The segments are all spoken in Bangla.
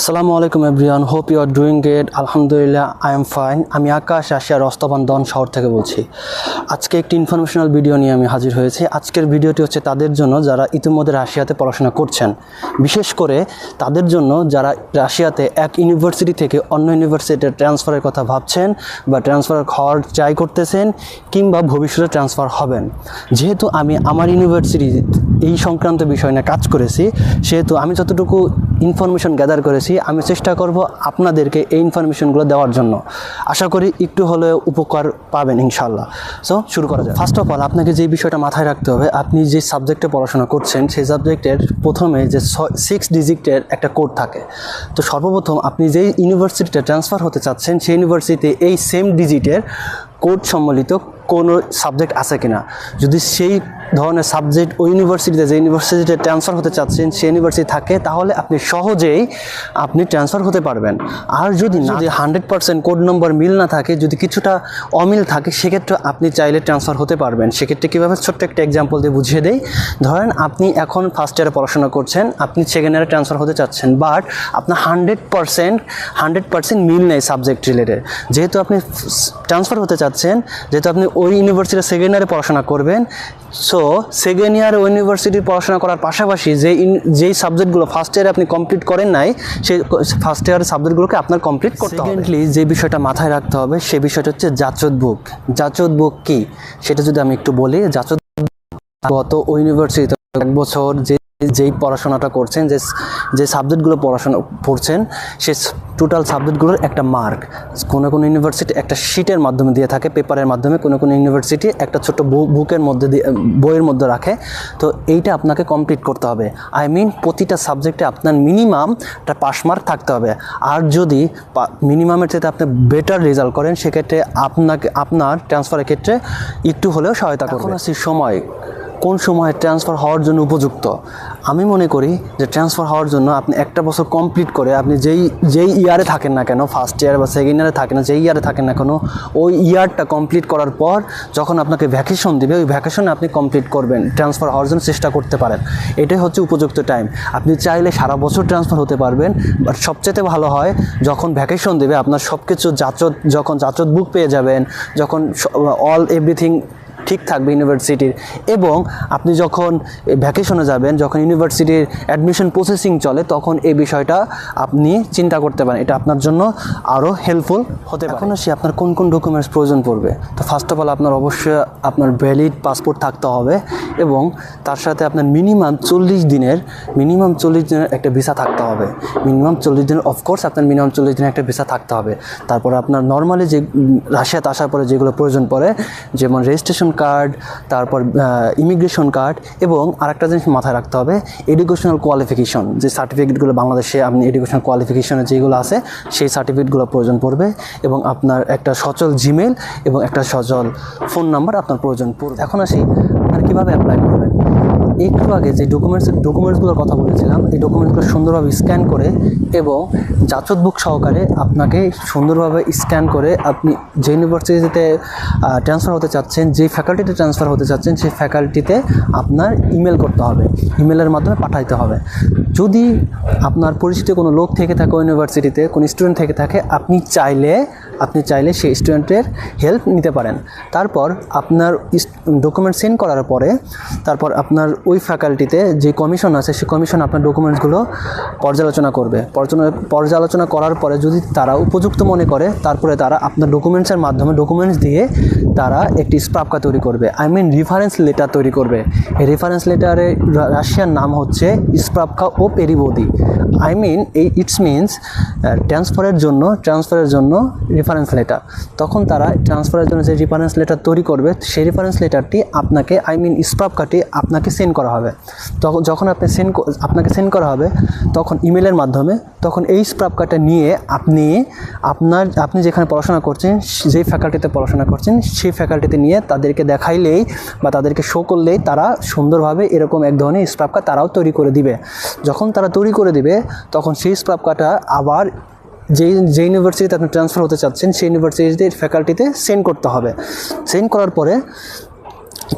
আসসালামু আলাইকুম everyone hope you are doing great আলহামদুলিল্লাহ আই এম ফাইন আমি আকাশ রাশিয়ার রস্তবান দন শহর থেকে বলছি। আজকে একটি ইনফরমেশনাল ভিডিও নিয়ে আমি হাজির হয়েছি। আজকের ভিডিওটি হচ্ছে তাদের জন্য যারা ইতিমধ্যে রাশিয়াতে পড়াশোনা করছেন। বিশেষ করে তাদের জন্য যারা রাশিয়াতে এক ইউনিভার্সিটি থেকে অন্য ইউনিভার্সিটিতে ট্রান্সফারের কথা ভাবছেন বা ট্রান্সফার হওয়ার ট্রাই করতেছেন কিংবা ভবিষ্যতে ট্রান্সফার হবেন। যেহেতু আমি আমার ইউনিভার্সিটি এই সংক্রান্ত বিষয় নিয়ে কাজ করেছি। সেহেতু আমি যতটুকু ইনফরমেশন গ্যাদার করেছি, আমি চেষ্টা করব আপনাদেরকে এই ইনফরমেশনগুলো দেওয়ার জন্য। আশা করি একটু হলেও উপকার পাবেন ইনশাল্লাহ সো শুরু করা যায় ফার্স্ট অফ অল আপনাকে যে বিষয়টা মাথায় রাখতে হবে, আপনি যে সাবজেক্টে পড়াশোনা করছেন, সেই সাবজেক্টের প্রথমে যে সিক্স ডিজিটের একটা কোড থাকে। তো সর্বপ্রথম আপনি যেই ইউনিভার্সিটিতে ট্রান্সফার হতে চাচ্ছেন, সেই ইউনিভার্সিটিতে এই সেম ডিজিটের কোড সম্বলিত কোনো সাবজেক্ট আছে কিনা। যদি সেই ধরনের সাবজেক্ট ওই ইউনিভার্সিটিতে যে ইউনিভার্সিটিতে ট্রান্সফার হতে চাচ্ছেন সেই ইউনিভার্সিটি থাকে তাহলে আপনি সহজেই আপনি ট্রান্সফার হতে পারবেন। আর যদি না যদি হান্ড্রেড পার্সেন্ট কোড নম্বর মিল না থাকে যদি কিছুটা অমিল থাকে সেক্ষেত্রে আপনি চাইলে ট্রান্সফার হতে পারবেন। সেক্ষেত্রে কীভাবে? ছোট্ট একটা এক্সাম্পল দিয়ে বুঝিয়ে দেই। ধরেন আপনি এখন ফার্স্ট ইয়ারে পড়াশোনা করছেন আপনি সেকেন্ড ইয়ারে ট্রান্সফার হতে চাচ্ছেন বাট আপনার হান্ড্রেড পার্সেন্ট হান্ড্রেড পার্সেন্ট মিল নেই সাবজেক্ট রিলেটেড যেহেতু আপনি ট্রান্সফার হতে চাচ্ছেন যেহেতু আপনি ওই ইউনিভার্সিটির সেকেন্ড ইয়ারে পড়াশোনা করবেন। সো সেকেন্ড ইয়ার ইউনিভার্সিটির পড়াশোনা করার পাশাপাশি যে যেই সাবজেক্টগুলো ফার্স্ট ইয়ারে আপনি কমপ্লিট করেন নাই সেই ফার্স্ট ইয়ারের সাবজেক্টগুলোকে আপনার কমপ্লিট করতে হবে। যে বিষয়টা মাথায় রাখতে হবে, সে বিষয়টা হচ্ছে জাচত বুক। জাচত বুক কী? সেটা যদি আমি একটু বলি জাচত গত ইউনিভার্সিটিতে এক বছর যে যেই পড়াশোনাটা করছেন যে যে সাবজেক্টগুলো পড়াশোনা পড়ছেন সে টোটাল সাবজেক্টগুলোর একটা মার্ক কোনো কোনো ইউনিভার্সিটি একটা শিটের মাধ্যমে দিয়ে থাকে পেপারের মাধ্যমে। কোনো কোনো ইউনিভার্সিটি একটা ছোট বুকের মধ্যে দিয়ে বইয়ের মধ্যে রাখে। তো এইটা আপনাকে কমপ্লিট করতে হবে। আই মিন প্রতিটা সাবজেক্টে আপনার মিনিমাম একটা পাস মার্ক থাকতে হবে। আর যদি মিনিমামের চাইতে আপনি বেটার রেজাল্ট করেন সেক্ষেত্রে আপনাকে আপনার ট্রান্সফারের ক্ষেত্রে একটু হলেও সহায়তা করবে। সময়। কোন সময় ট্রান্সফার হওয়ার জন্য উপযুক্ত? আমি মনে করি যে ট্রান্সফার হওয়ার জন্য আপনি একটা বছর কমপ্লিট করে আপনি যেই যেই ইয়ারে থাকেন না কেন ফার্স্ট ইয়ার বা সেকেন্ড ইয়ারে থাকেন না, যেই ইয়ারে থাকেন না কেন, ওই ইয়ারটা কমপ্লিট করার পর যখন আপনাকে ভ্যাকেশন দেবে, ওই ভ্যাকেশনে আপনি কমপ্লিট করবেন ট্রান্সফার হওয়ার জন্য চেষ্টা করতে পারেন। এটাই হচ্ছে উপযুক্ত টাইম আপনি চাইলে সারা বছর ট্রান্সফার হতে পারবেন বাট সবচেয়ে ভালো হয় যখন ভ্যাকেশন দেবে, আপনার সব কিছু যাচত, যখন যাচত বুক পেয়ে যাবেন, যখন অল এভরিথিং ঠিক থাকবে ইউনিভার্সিটির এবং আপনি যখন ভ্যাকেশনে যাবেন, যখন ইউনিভার্সিটির অ্যাডমিশন প্রসেসিং চলে, তখন এই বিষয়টা আপনি চিন্তা করতে পারেন। এটা আপনার জন্য আরও হেল্পফুল হতে পারে। এখন আসি আপনার কোন কোন ডকুমেন্টস প্রয়োজন পড়বে। তো ফার্স্ট অফ অল আপনার অবশ্যই আপনার ভ্যালিড পাসপোর্ট থাকতে হবে এবং তার সাথে আপনার মিনিমাম চল্লিশ দিনের মিনিমাম চল্লিশ দিনের একটা ভিসা থাকতে হবে। মিনিমাম চল্লিশ দিনের অফকোর্স আপনার মিনিমাম চল্লিশ দিনের একটা ভিসা থাকতে হবে। তারপর আপনার নর্মালি যে রাশিয়াতে আসার পরে যেগুলো প্রয়োজন পড়ে, যেমন রেজিস্ট্রেশন কার্ড তারপর ইমিগ্রেশন কার্ড এবং আরেকটা জিনিস মাথায় রাখতে হবে এডুকেশনাল কোয়ালিফিকেশন যে সার্টিফিকেটগুলো বাংলাদেশে আপনি এডুকেশনাল কোয়ালিফিকেশনে যেগুলো আছে, সেই সার্টিফিকেটগুলো প্রয়োজন পড়বে এবং আপনার একটা সচল জিমেল এবং একটা সচল ফোন নাম্বার আপনার প্রয়োজন পড়বে। এখন আসি আপনার কীভাবে অ্যাপ্লাই করবেন? একটু আগে যে ডকুমেন্টস ডকুমেন্টসগুলোর কথা বলেছিলাম, এই ডকুমেন্টসগুলো সুন্দরভাবে স্ক্যান করে এবং যাচত বুক সহকারে আপনাকে সুন্দরভাবে স্ক্যান করে আপনি যে ইউনিভার্সিটিতে ট্রান্সফার হতে চাচ্ছেন, যে ফ্যাকাল্টিতে ট্রান্সফার হতে চাচ্ছেন, সেই ফ্যাকাল্টিতে আপনার ইমেল করতে হবে। ইমেলের মাধ্যমে পাঠাইতে হবে। যদি আপনার পরিচিত কোনো লোক থেকে থাকে ইউনিভার্সিটিতে কোনো স্টুডেন্ট থেকে থাকে, আপনি চাইলে আপনি চাইলে সেই স্টুডেন্টের হেল্প নিতে পারেন। তারপর আপনার ডকুমেন্ট সেন্ড করার পরে, তারপর আপনার ওই ফ্যাকাল্টিতে যে কমিশন আছে সেই কমিশন আপনার ডকুমেন্টসগুলো পর্যালোচনা করবে। পর্যালোচনা করার পরে যদি তারা উপযুক্ত মনে করে, তারপরে তারা আপনার ডকুমেন্টসের মাধ্যমে ডকুমেন্টস দিয়ে তারা একটি স্প্রাপকা তৈরি করবে। আই মিন রেফারেন্স লেটার তৈরি করবে। এই রেফারেন্স লেটারে রাশিয়ার নাম হচ্ছে স্প্রাপকা ও পেরিবোদি আই মিন এই ইটস মিনস ট্রান্সফারের জন্য ট্রান্সফারের জন্য রেফারেন্স লেটার তখন তারা ট্রান্সফারের জন্য যে রেফারেন্স লেটার তৈরি করবে, সেই রেফারেন্স লেটারটি আপনাকে আই মিন স্প্রাপকাটি আপনাকে সেন্ড করা হবে। তখন যখন আপনি সেন্ড আপনাকে সেন্ড করা হবে, তখন ইমেলের মাধ্যমে, তখন এই স্প্রাপকাটা নিয়ে আপনি, আপনার, আপনি যেখানে পড়াশোনা করছেন, যেই ফ্যাকাল্টিতে পড়াশোনা করছেন, সেই ফ্যাকাল্টিতে নিয়ে তাদেরকে দেখাইলেই বা তাদেরকে শো করলেই তারা সুন্দরভাবে এরকম এক ধরনের স্প্রাপকা তারাও তৈরি করে দিবে। যখন তারা তৈরি করে দিবে, তখন সেই স্প্রাপকাটা আবার যেই যে ইউনিভার্সিটিতে আপনি ট্রান্সফার হতে চাচ্ছেন, সেই ইউনিভার্সিটিতে ফ্যাকাল্টিতে সেন্ড করতে হবে। সেন্ড করার পরে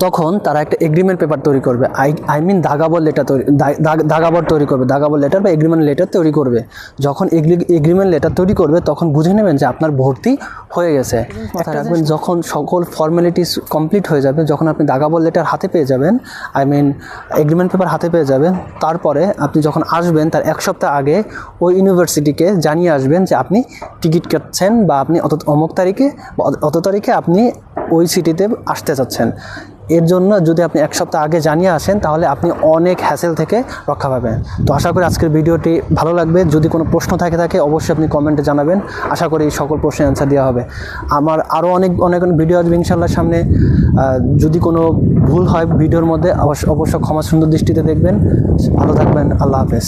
তখন তারা একটা এগ্রিমেন্ট পেপার তৈরি করবে। আই আই মিন দাগাবর লেটার তৈরি দাগাবর তৈরি করবে। দাগাবর লেটার বা এগ্রিমেন্ট লেটার তৈরি করবে। যখন এগ্রিমেন্ট লেটার তৈরি করবে তখন বুঝে নেবেন যে আপনার ভর্তি হয়ে গেছে। মাথায় রাখবেন যখন সকল ফর্মালিটিস কমপ্লিট হয়ে যাবে যখন আপনি দাগাবর লেটার হাতে পেয়ে যাবেন আই মিন এগ্রিমেন্ট পেপার হাতে পেয়ে যাবেন তারপরে আপনি যখন আসবেন তার এক সপ্তাহ আগে ওই ইউনিভার্সিটিকে জানিয়ে আসবেন যে আপনি টিকিট কাটছেন বা আপনি অত অমুক তারিখে অত তারিখে আপনি ওই সিটিতে আসতে চাচ্ছেন। এর জন্য যদি আপনি এক সপ্তাহ আগে জানিয়ে আসেন, তাহলে আপনি অনেক হ্যাসেল থেকে রক্ষা পাবেন। তো আশা করি আজকের ভিডিওটি ভালো লাগবে। যদি কোনো প্রশ্ন থাকে থাকে, অবশ্যই আপনি কমেন্টে জানাবেন। আশা করি সকল প্রশ্নের অ্যান্সার দেওয়া হবে। আমার আরও অনেক অনেক অনেক ভিডিও আসবে ইনশাল্লাহ সামনে। যদি কোনো ভুল হয় ভিডিওর মধ্যে, অবশ্য অবশ্য ক্ষমা সুন্দর দৃষ্টিতে দেখবেন। ভালো থাকবেন। আল্লাহ হাফেজ।